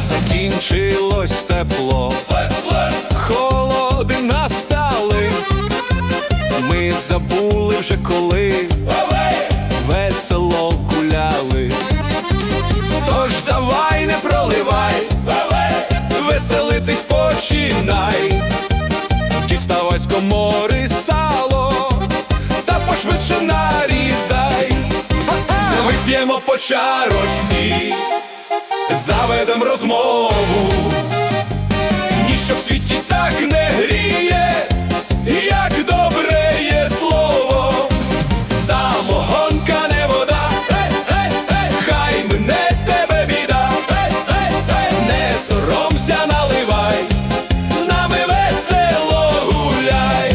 з'явилось тепло, холоди настали, ми забули вже коли весело гуляли. Тож давай не проливай, веселитись починай, діставай комори сало та пошвидше нарізай. Вип'ємо по чарочці, заведем розмову. Ніщо в світі так не гріє, як добре є слово. Самогонка не вода, хай мене тебе біда, не соромся, наливай, з нами весело гуляй.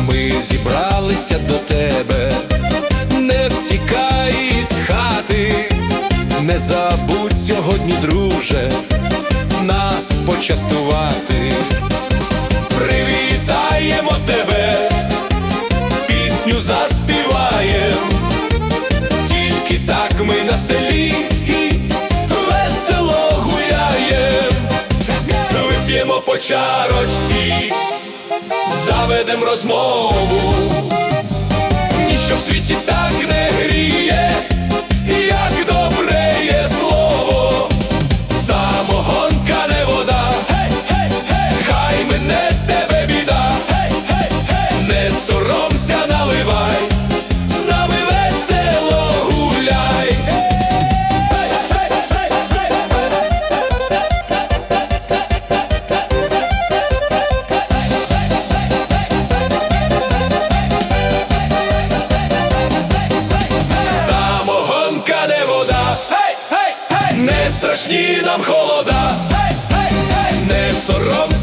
Ми зібралися до тебе, не втікай із хати, не забудь сьогодні, друже, нас почастувати. Привітаємо тебе, пісню заспіваєм, тільки так ми на селі і весело гуляєм. Вип'ємо по чарочці, заведем розмову. Страшні нам холода, hey, hey, hey! не соромся,